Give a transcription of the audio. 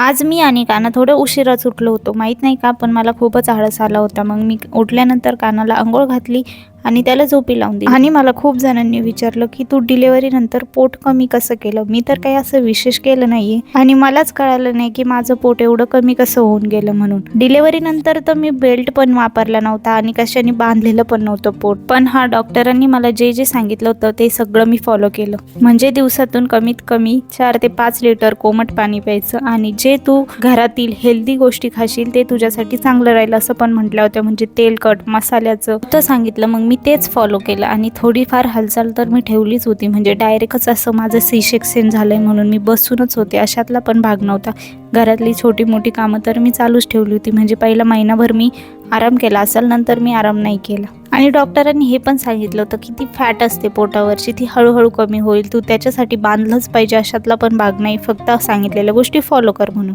आज मी आणि काना थोडं उशिराच उठलो होतो. माहीत नाही का पण मला खूपच आळस आला होता. मग मी उठल्यानंतर कानाला आंघोळ घातली. आणि त्याला झोपी लावून दिली. आणि मला खूप जणांनी विचारलं की तू डिलेवरी नंतर पोट कमी कसं केलं? मी तर काही असं विशेष केलं नाहीये. आणि मलाच कळालं नाही की माझं पोट एवढं कमी कसं होऊन गेलं म्हणून. डिलेवरी नंतर तर मी बेल्ट पण वापरला नव्हता आणि कशाने बांधलेलं पण नव्हतं पोट. पण हा डॉक्टरांनी मला जे जे सांगितलं होतं ते सगळं मी फॉलो केलं. म्हणजे दिवसातून कमीत कमी चार ते पाच लिटर कोमट पाणी प्यायचं. आणि जे तू घरातील हेल्दी गोष्टी खाशील ते तुझ्यासाठी चांगलं राहील असं पण म्हटलं होतं म्हणजे तेलकट मसाल्याचं. तर सांगितलं मग मी तेच फॉलो केलं. आणि थोडीफार हालचाल तर मी ठेवलीच होती. म्हणजे डायरेक्टच असं माझं सी सेक्शन आहे म्हणून मी बसूनच होते. अशातला पण भाग नव्हता. घरातली छोटी मोठी कामं तर मी चालूच ठेवली होती. म्हणजे पहिला महिनाभर मी आराम केला. असेल नंतर मी आराम नाही केला. आणि डॉक्टरांनी हे पण सांगितलं होतं की ती फॅट असते पोटावरची. ती हळूहळू कमी होईल. तू त्याच्यासाठी बांधलंच पाहिजे. अशातला पण भाग नाही. फक्त सांगितलेल्या गोष्टी फॉलो कर म्हणून.